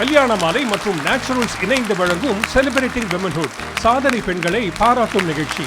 கல்யாண மாலை மற்றும் நேச்சுரல்ஸ் இணைந்து வழங்கும் செலிபிரேட்டிங் விமன்ஹுட் சாதனை பெண்களை பாராட்டும் நிகழ்ச்சி.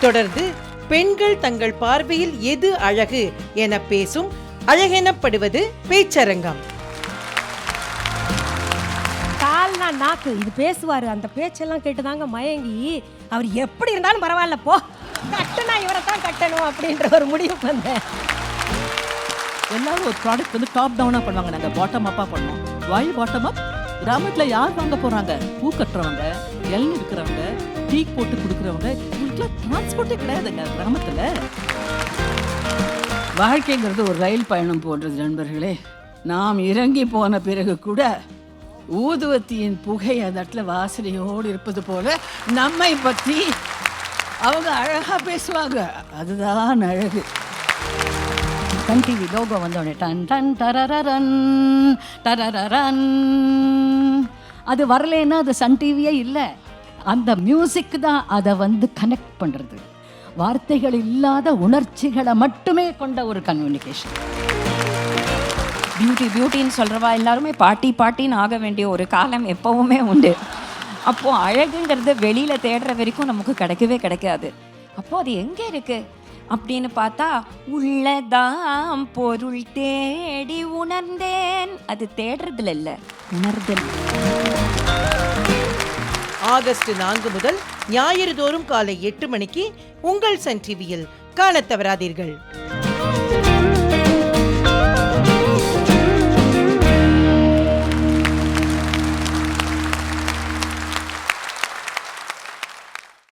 தொடர்ந்து பெண்கள் தங்கள் பார்வையில் எது அழகு என பேசும் அழகெனப்படுவது பேச்சரங்கம். கால்னா நாக்கு இது பேசுவாரு. அந்த பேச்செல்லாம் கேட்டுதாங்க மயங்கி அவர் எப்படி இருந்தாலும் பரவாயில்ல போ. கட்டுனா இவரை தான் கட்டணும் அப்படின்ற ஒரு முடிவுக்கு வந்தேன். எல்லாரும் ஒரு ப்ராடக்ட் வந்து டாப் டவுனாக பண்ணுவாங்க. நாங்கள் பாட்டம் அப்பாக பண்ணோம் வாய் பாட்டம் அப் கிராமத்தில் யார் வாங்க போகிறாங்க பூ கட்டுறவங்க இளநீர் இருக்கிறவங்க டீ போட்டு கொடுக்குறவங்க இவங்களுக்குலாம் டிரான்ஸ்போர்ட்டே கிடையாதுங்க கிராமத்தில். வாழ்க்கைங்கிறது ஒரு ரயில் பயணம் போன்றது நண்பர்களே. நாம் இறங்கி போன பிறகு கூட ஊதுவத்தியின் புகை அந்த இடத்துல வாசனையோடு இருப்பது போல நம்மை பற்றி அவங்க அழகா பேசுவாங்க. அதுதான் அழகு. சன் டிவி லோகோ வந்தோடனே டன் டன் டரரரன் டரரரன். அது வரலைன்னா அது சன் டிவியே இல்லை. அந்த மியூசிக் தான் அதை வந்து கனெக்ட் பண்ணுறது வார்த்தைகள் இல்லாத உணர்ச்சிகளை மட்டுமே கொண்ட ஒரு கம்யூனிகேஷன் பியூட்டி பியூட்டின்னு சொல்கிறவா எல்லாருமே பாட்டி பாட்டின்னு ஆக வேண்டிய ஒரு காலம் எப்போவுமே உண்டு. அப்போது அழகுங்கிறது வெளியில் தேடுற வரைக்கும் நமக்கு கிடைக்கவே கிடைக்காது. அப்போது அது எங்கே இருக்குது அப்படின்னு பார்த்தா உள்ளதாம் பொருள் தேடி உணர்ந்தேன். அது தேடுறதுல இல்லை உணர்தல். ஆகஸ்ட் நான்கு முதல் ஞாயிறு தோறும் காலை எட்டு மணிக்கு உங்கள் சன் டிவியில் காண தவறாதீர்கள்.